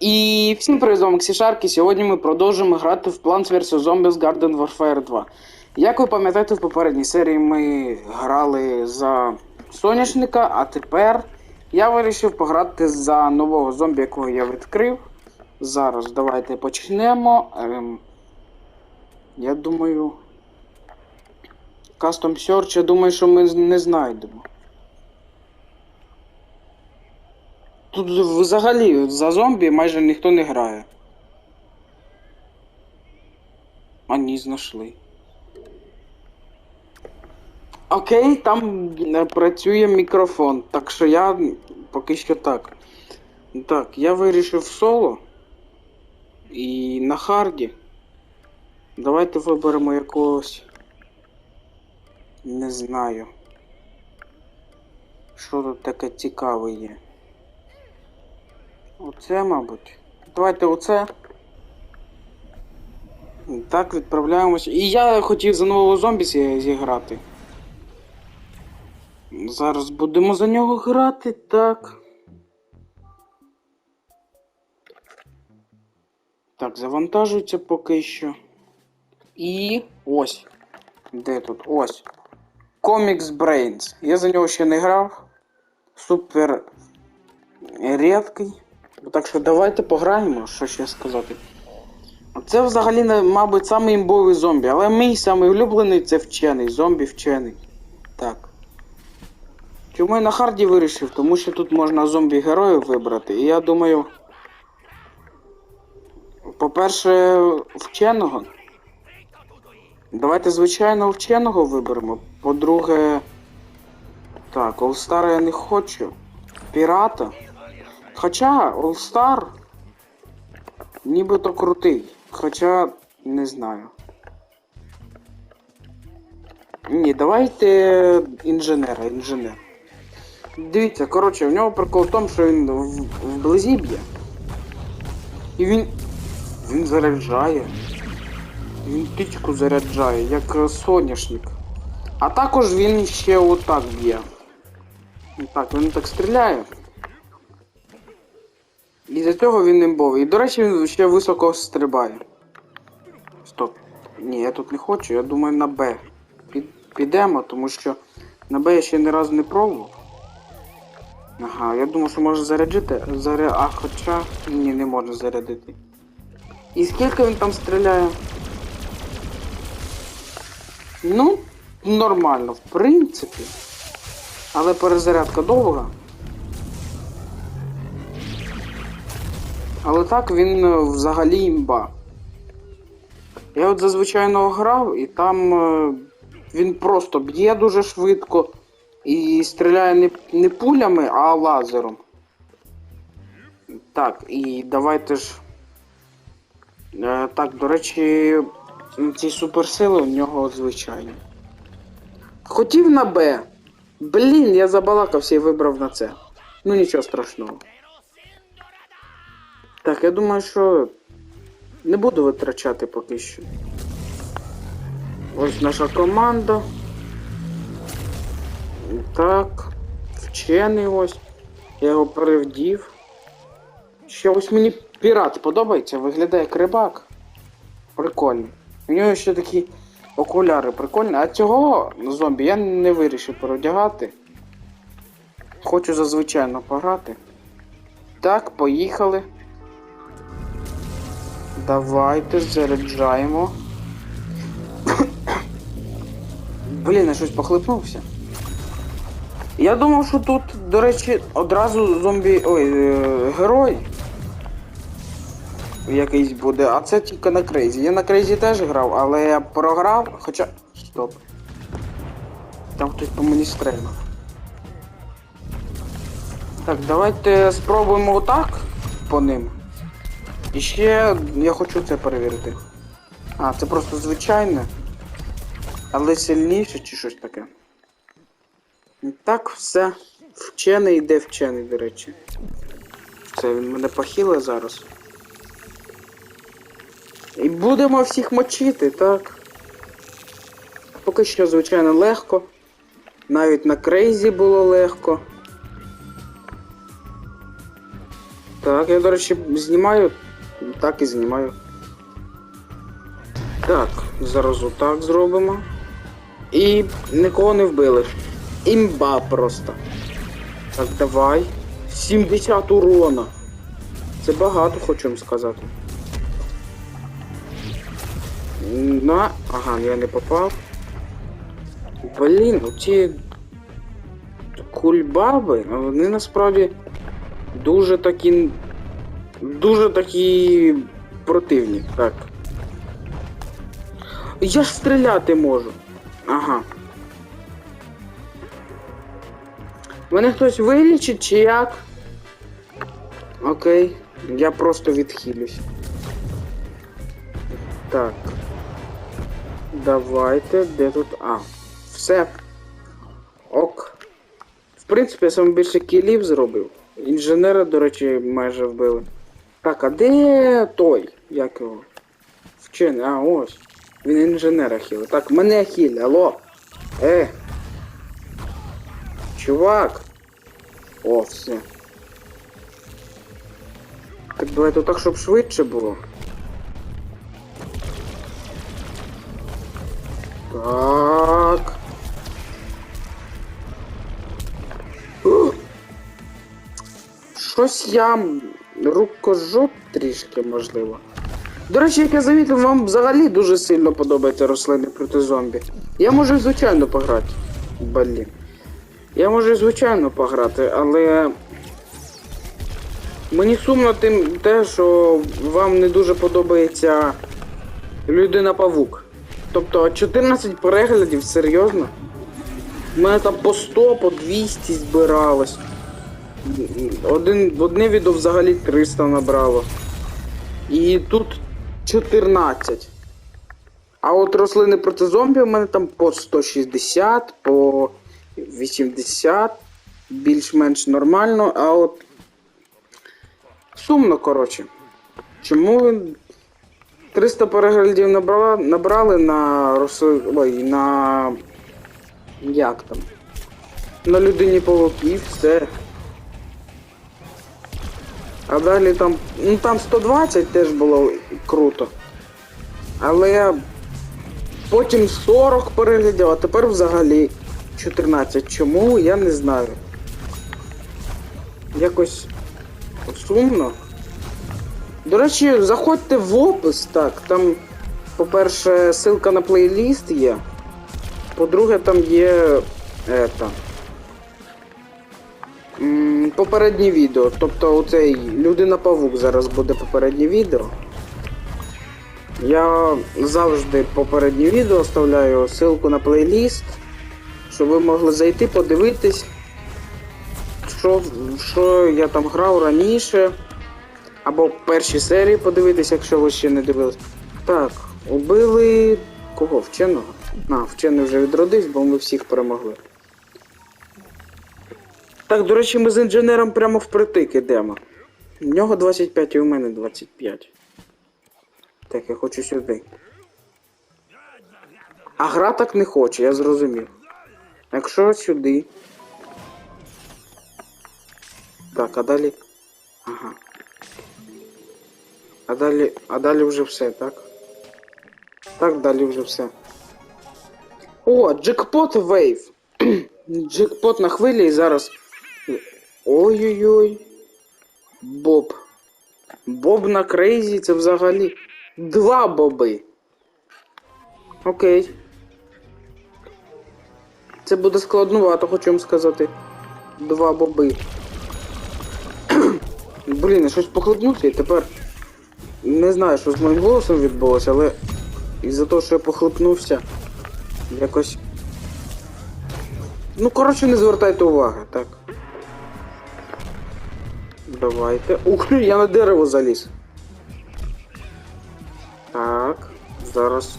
І всім привіт, з вами Максі Шарк, і Сьогодні ми продовжуємо грати в Plants vs. Zombies Garden Warfare 2. Як ви пам'ятаєте, в попередній серії ми грали за соняшника, а тепер я вирішив пограти за нового зомбі, якого я відкрив. Зараз давайте почнемо. Ем, я думаю. Custom Search, я думаю, що ми не знайдемо. Тут взагалі за зомбі майже ніхто не грає. А ні, знайшли. Окей, там працює мікрофон, так що я поки що так. Так, я вирішив соло. І на харді. Давайте виберемо якогось. Не знаю. Що тут таке цікаве є. Оце, мабуть. Давайте оце. Так, відправляємося. І я хотів за нового зомбі зіграти. Зараз будемо за нього грати, так. Так, завантажується поки що. І ось. Де тут? Ось. Comics Brains. Я за нього ще не грав. Супер рідкий. Так що давайте пограємо, що ще сказати. Це взагалі, мабуть, самий імбовий зомбі, але мій самий улюблений це вчений, зомбі вчений. Так. Чому я на харді вирішив? Тому що тут можна зомбі-героїв вибрати. І я думаю. По-перше, вченого. Давайте звичайно вченого виберемо. По-друге. Так, Олстара я не хочу. Пірата. Хоча All Star нібито крутий. Хоча не знаю. Ні, давайте інженера, інженер. Дивіться, коротше, в нього прикол в тому, що він вблизі б'є. І він. Він заряджає. Він тичку заряджає, як соняшник. А також він ще отак б'є. Так, він так стріляє. І за цього він імбовий. І, до речі, він ще високо стрибає. Стоп. Ні, я тут не хочу, я думаю на Б. Під, підемо, тому що на Б я ще ні разу не пробував. Ага, я думав, що можна заряджити. Заря... А хоча. Ні, не можна зарядити. І скільки він там стріляє? Ну, нормально, в принципі. Але перезарядка довга. Але так він е, взагалі імба. Я от зазвичай грав, і там е, він просто б'є дуже швидко і стріляє не, не пулями, а лазером. Так, і давайте ж. Е, так, до речі, ці суперсили у нього звичайні. Хотів на Б. Блін, я забалакався і вибрав на це. Ну нічого страшного. Так, я думаю, що не буду витрачати поки що. Ось наша команда. Так. Вчений ось. Я його перевдів. Ще ось мені пірат подобається, виглядає як рибак. Прикольний. У нього ще такі окуляри прикольні. А цього зомбі я не вирішив переодягати. Хочу зазвичайно пограти. Так, поїхали. Давайте заряджаємо. Блін, я щось похлипнувся. Я думав, що тут, до речі, одразу зомбі. Ой, е, герой. Якийсь буде, а це тільки на Крейзі. Я на Крейзі теж грав, але я програв, хоча. Стоп. Там хтось по мені стрельнув. Так, давайте спробуємо отак по ним. І ще я хочу це перевірити. А, це просто звичайне. Але сильніше чи щось таке. Так, все. Вчений йде вчений, до речі. Це він мене похиле зараз. І будемо всіх мочити, так. Поки що, звичайно, легко. Навіть на крейзі було легко. Так, я, до речі, знімаю. Так і знімаю. Так, зараз отак зробимо. І нікого не вбили. Імба просто. Так, давай. 70 урона. Це багато, хочу вам сказати. На. Ага, я не попав. Блін, оці кульбаби, вони насправді дуже такі. Дуже такі противні. Так. Я ж стріляти можу. Ага. Мене хтось вилічить чи як? Окей. Я просто відхилюсь. Так. Давайте, де тут. А, все. Ок. В принципі, я саме більше кілів зробив. Інженера, до речі, майже вбили. Так, а де той? Як його? Вчений, а ось. Він інженера хіли. Так, мене хіль, алло. Е. Чувак. О, все. Так давайте так, щоб швидше було. Так. Щось я рукожоп трішки, можливо. До речі, як я замітив, вам взагалі дуже сильно подобаються рослини проти зомбі. Я можу звичайно пограти. Блін. Я можу звичайно пограти, але. Мені сумно тим те, що вам не дуже подобається людина павук. Тобто 14 переглядів, серйозно? У мене там по 100, по 200 збиралось. Один, одне відео взагалі 300 набрало. І тут 14. А от рослини проти зомбі у мене там по 160, по 80, більш-менш нормально, а от. Сумно, коротше. Чому ви 300 переглядів набрали, набрали на росли... Ой, на. Як там? На людині павуків, все. А далі там. Ну там 120 теж було круто. Але потім 40 переглядів, а тепер взагалі 14. Чому, я не знаю. Якось сумно. До речі, заходьте в опис, так, там, по-перше, ссылка на плейліст є. По-друге, там є. Ета. Попереднє відео. Тобто оцей Людина-павук зараз буде попереднє відео. Я завжди попереднє відео оставляю ссылку на плейліст, щоб ви могли зайти, подивитись, що, що я там грав раніше. Або перші серії подивитись, якщо ви ще не дивились. Так, убили кого? Вченого? А, вчений вже відродився, бо ми всіх перемогли. Так, до речі, ми з інженером прямо впритик ідемо. В нього 25 і у мене 25. Так, я хочу сюди. А гра так не хоче, я зрозумів. Якщо сюди. Так, а далі. Ага. А далі. А далі вже все, так? Так, далі вже все. О, джекпот вейв. джекпот на хвилі і зараз. Ой-ой-ой. Боб. Боб на крейзі це взагалі. Два боби. Окей. Це буде складнувато, хочу вам сказати. Два боби. Блін, я щось похлипнувся і тепер. Не знаю, що з моїм голосом відбулося, але із-за того, що я похлипнувся, якось. Ну, коротше, не звертайте уваги, так. Давайте. Ух ти, я на дерево заліз. Так, зараз.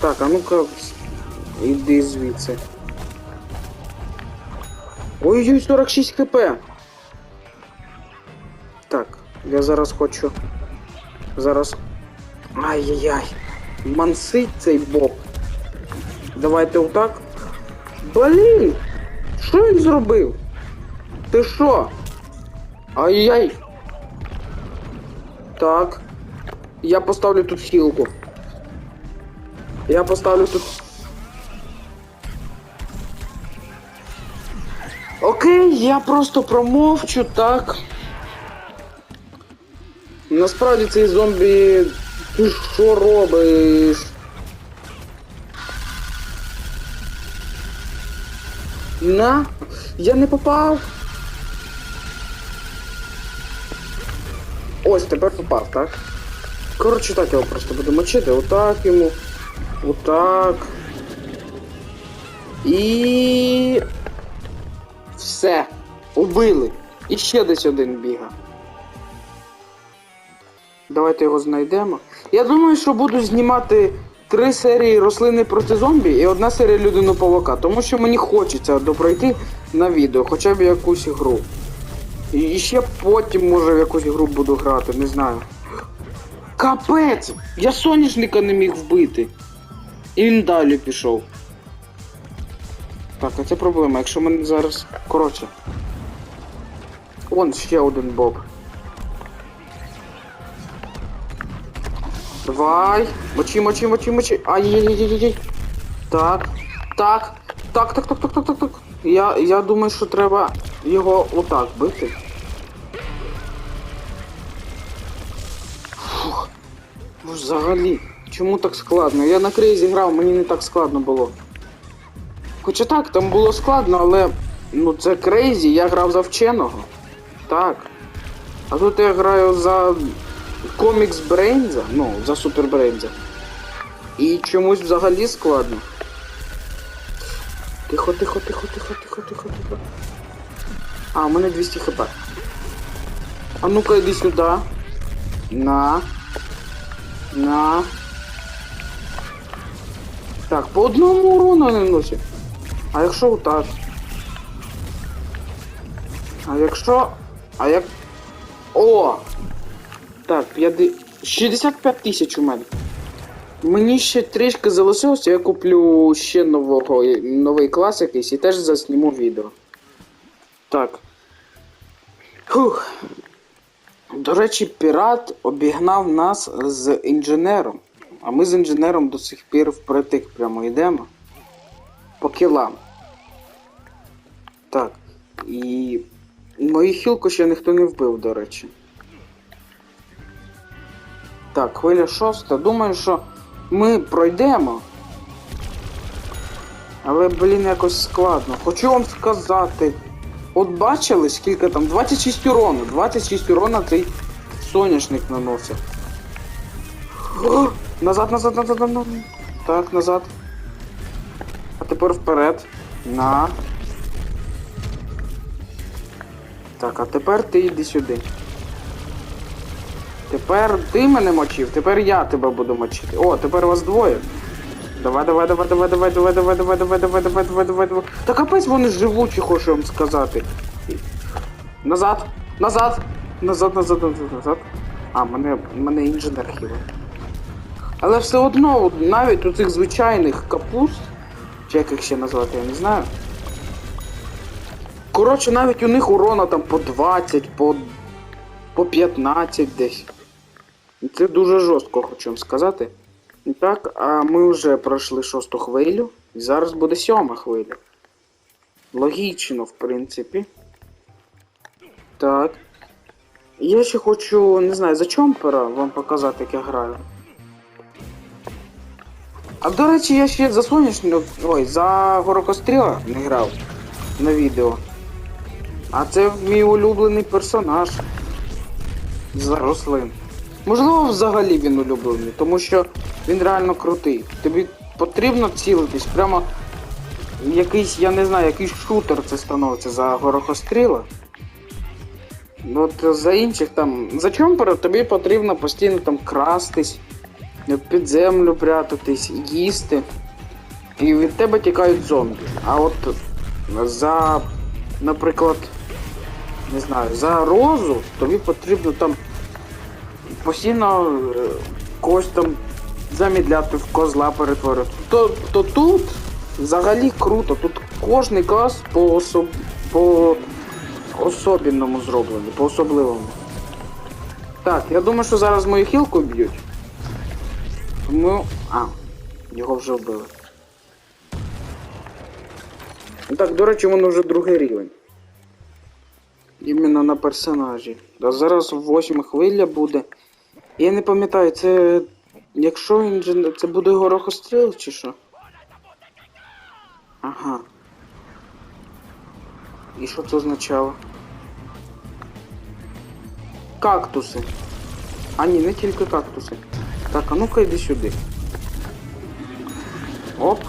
Так, а ну-ка. Іди звідси. Ой-ой, 46 хп. Так, я зараз хочу. Зараз. Ай-яй-яй. Мансить цей боб. Давайте отак. Блін! Що він зробив? Ти що? Ай-яй! Так. Я поставлю тут хілку. Я поставлю тут. Окей, я просто промовчу, так. Насправді цей зомбі. Ти що робиш? На! Я не попав! Ось, тепер попав, так? Коротше, так його просто буду мочити. Отак йому. Отак. І. Все. Убили. І ще десь один біга. Давайте його знайдемо. Я думаю, що буду знімати три серії рослини проти зомбі і одна серія людину павука, тому що мені хочеться допройти на відео, хоча б якусь гру. І ще потім, може, в якусь гру буду грати, не знаю. Капець! Я соняшника не міг вбити. І він далі пішов. Так, а це проблема, якщо мене зараз. Коротше. Вон ще один боб. Давай. Мочи, мочи, мочи, мочи. Ай-яй-яй-яй-яй. Так. Так. Так, так, так, так, так, так, так. Я, я думаю, що треба його отак бити. Фух. Ну взагалі, чому так складно? Я на крейзі грав, мені не так складно було. Хоча так, там було складно, але ну це крейзі, я грав за вченого. Так. А тут я граю за комікс Брейнза, ну, за Супер Брейнза. І чомусь взагалі складно. Тихо, тихо, тихо, тихо, тихо, тихо, тихо. А, у мене 200 хп. А ну-ка йди сюди. На. На. Так, по одному урону не носить. А якщо отак? А якщо... А як... О! Так, 50... 65 тисяч у мене. Мені ще трішки залишилося, я куплю ще нового, новий клас якийсь і теж засніму відео. Так. Фух. До речі, пірат обігнав нас з інженером. А ми з інженером до сих пір впритик прямо йдемо. По кілам. Так. І. Мою хілку ще ніхто не вбив, до речі. Так, хвиля шоста. Думаю, що ми пройдемо. Але, блін, якось складно. Хочу вам сказати. От бачили, скільки там? 26 урону. 26 урона цей соняшник наносить. Назад, назад, назад, назад. Так, назад. А тепер вперед. На. Так, а тепер ти йди сюди. Тепер ти мене мочив, тепер я тебе буду мочити. О, тепер вас двоє. Давай, давай, давай, давай, давай, давай, давай, давай, давай, давай, давай, давай, давай, давай. Та капець вони живучі, хочу вам сказати. Назад, назад, назад, назад, назад, назад. А, мене, мене інженер хіба. Але все одно, навіть у цих звичайних капуст, чи як їх ще назвати, я не знаю. Коротше, навіть у них урона там по 20, по, по 15 десь. Це дуже жорстко, хочу вам сказати. І так, а ми вже пройшли шосту хвилю, і зараз буде сьома хвиля. Логічно, в принципі. Так. Я ще хочу, не знаю, за чомпера вам показати, як я граю. А до речі, я ще за сонячну. Ой, за горокостріла не грав на відео. А це мій улюблений персонаж. За рослин. Можливо, взагалі він улюблений, тому що він реально крутий. Тобі потрібно цілитись, прямо якийсь, я не знаю, якийсь шутер це становиться за горохостріла. Ну, От за інших там. За чомпера тобі потрібно постійно там крастись, під землю прятатись, їсти. І від тебе тікають зомбі. А от за, наприклад, не знаю, за розу тобі потрібно там постійно е, когось там замідляти в козла перетворити. То, то тут взагалі круто. Тут кожний клас по особ... по особенному зроблені, по-особливому. Так, я думаю, що зараз мою хілку б'ють. Тому. А, його вже вбили. Так, до речі, воно вже другий рівень. Іменно на персонажі. А зараз восьма хвиля буде. Я не пам'ятаю, це. Якщо він же. Це буде горохостріл чи що? Ага. І що це означало? Кактуси. А ні, не тільки кактуси. Так, а ну-ка йди сюди. Оп.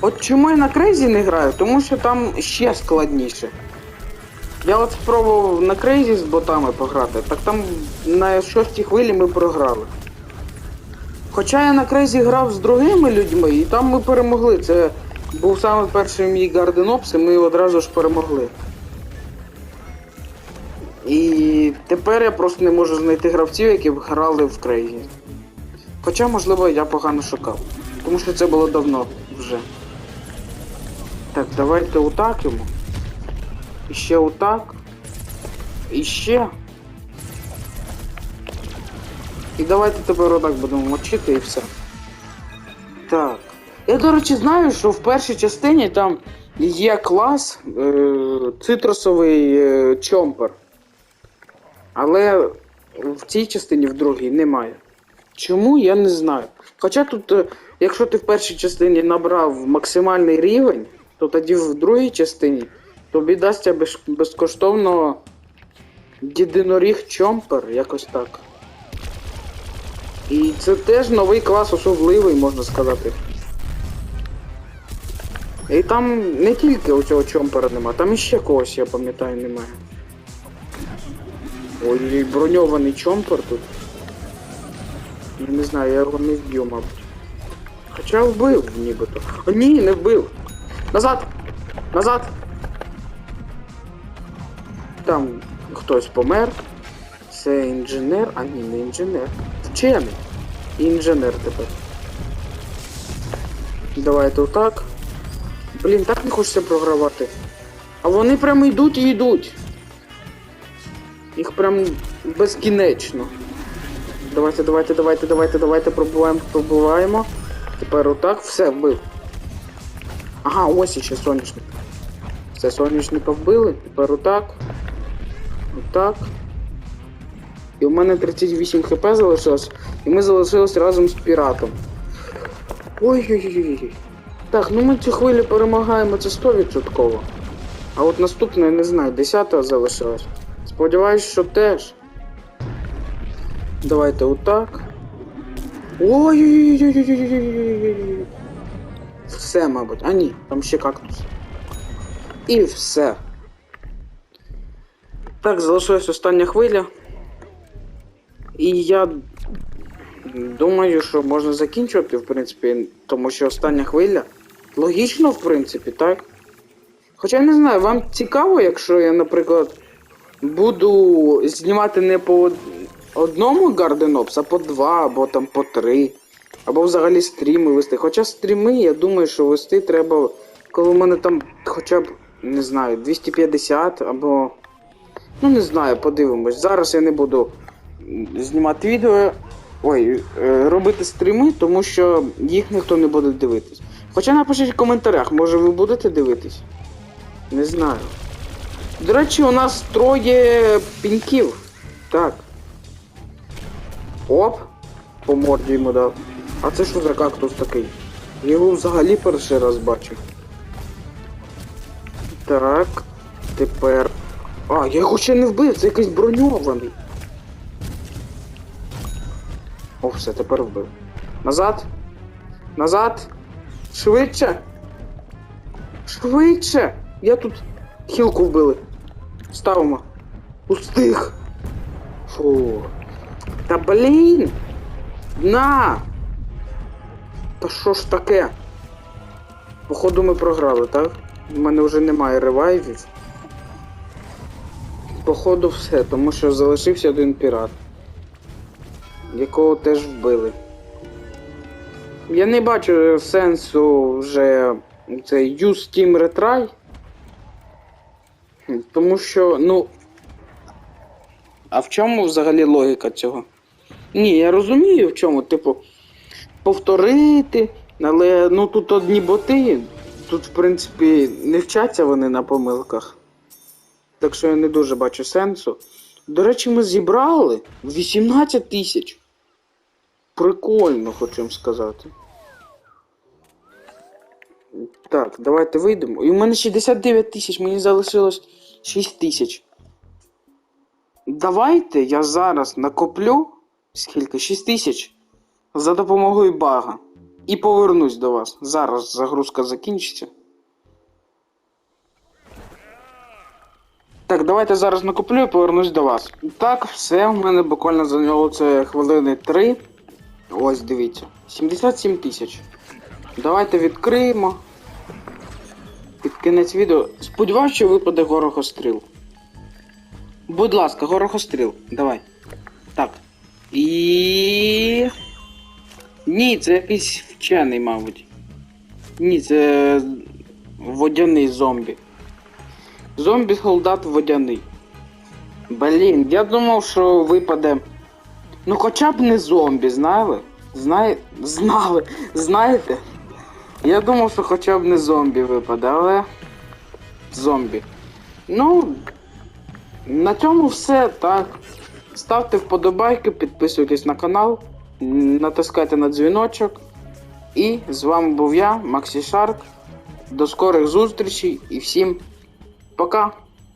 От чому я на крейзі не граю? Тому що там ще складніше. Я от спробував на крейзі з ботами пограти, так там на шостій хвилі ми програли. Хоча я на крейзі грав з другими людьми, і там ми перемогли. Це був саме перший мій Garden Ops, і ми одразу ж перемогли. І тепер я просто не можу знайти гравців, які б грали в крейзі. Хоча, можливо, я погано шукав. Тому що це було давно вже. Так, давайте отак йому. І ще отак. І ще. І давайте тепер отак будемо мочити і все. Так. Я, до речі, знаю, що в першій частині там є клас е, цитрусовий е, чомпер. Але в цій частині, в другій, немає. Чому, я не знаю. Хоча тут, е, якщо ти в першій частині набрав максимальний рівень, то тоді в другій частині тобі дасться без, безкоштовно єдиноріг чомпер, якось так. І це теж новий клас, особливий, можна сказати. І там не тільки у цього чомпера нема, там іще когось, я пам'ятаю, немає. Ой, броньований чомпер тут. Я не знаю, я його не вб'ю, мабуть. Хоча вбив нібито. О, ні, не вбив. Назад! Назад! Там хтось помер. Це інженер, а ні, не інженер. Вчений. Інженер тепер. Давайте отак. Блін, так не хочеться програвати. А вони прямо йдуть і йдуть. Їх прям безкінечно. Давайте, давайте, давайте, давайте, давайте пробуваємо, пробуваємо. Тепер отак, все, вбив. Ага, ось іще соняшник. Все, соняшника вбили, тепер отак. Так. І у мене 38 хп залишилось. І ми залишились разом з піратом. Ой-ой-ой. Так, ну ми цю хвилю перемагаємо, це 100%. А от наступна, я не знаю, 10 залишилось. Сподіваюсь, що теж. Давайте отак. Ой-ой-ой. Все, мабуть. А ні, там ще кактус. І все. Так, залишилась остання хвиля. І я думаю, що можна закінчувати, в принципі, тому що остання хвиля. Логічно, в принципі, так? Хоча я не знаю, вам цікаво, якщо я, наприклад, буду знімати не по одному Garden Ops, а по два, або там по три. Або взагалі стріми вести. Хоча стріми, я думаю, що вести треба, коли в мене там хоча б, не знаю, 250 або. Ну не знаю, подивимось. Зараз я не буду знімати відео. Ой, е, робити стріми, тому що їх ніхто не буде дивитись. Хоча напишіть в коментарях, може ви будете дивитись? Не знаю. До речі, у нас троє піньків. Так. Оп. По морді йому дав. А це що за кактус такий? Я його взагалі перший раз бачу. Так. Тепер. А, я його ще не вбив, це якийсь броньований. О, все, тепер вбив. Назад. Назад. Швидше. Швидше. Я тут хілку вбили. Ставимо. Устиг. Фу. Та блін. На. Та що ж таке? Походу ми програли, так? У мене вже немає ревайвів. Походу все, тому що залишився один пірат. Якого теж вбили. Я не бачу сенсу вже цей Use Team Retry. Тому що, ну. А в чому взагалі логіка цього? Ні, я розумію в чому, типу, повторити, але ну тут одні боти. Тут, в принципі, не вчаться вони на помилках. Так що я не дуже бачу сенсу. До речі, ми зібрали 18 тисяч. Прикольно, хочу вам сказати. Так, давайте вийдемо. І у мене 69 тисяч, мені залишилось 6 тисяч. Давайте я зараз накоплю. Скільки? 6 тисяч. За допомогою бага. І повернусь до вас. Зараз загрузка закінчиться. Так, давайте зараз накоплю і повернусь до вас. Так, все, в мене буквально зайняло це хвилини 3. Ось дивіться. 77 тисяч. Давайте відкриємо. Під кінець відео. Сподіваюсь, що випаде горохостріл. Будь ласка, горохостріл. Давай. Так. І. Ні, це якийсь вчений, мабуть. Ні, це водяний зомбі. Зомбі солдат водяний. Блін, я думав, що випаде. Ну хоча б не зомбі, знали? Знає... Знали. Знаєте? Я думав, що хоча б не зомбі випаде, але. Зомбі. Ну. На цьому все так. Ставте вподобайки, підписуйтесь на канал, натискайте на дзвіночок. І з вами був я, Максі Шарк. До скорих зустрічей і всім пока!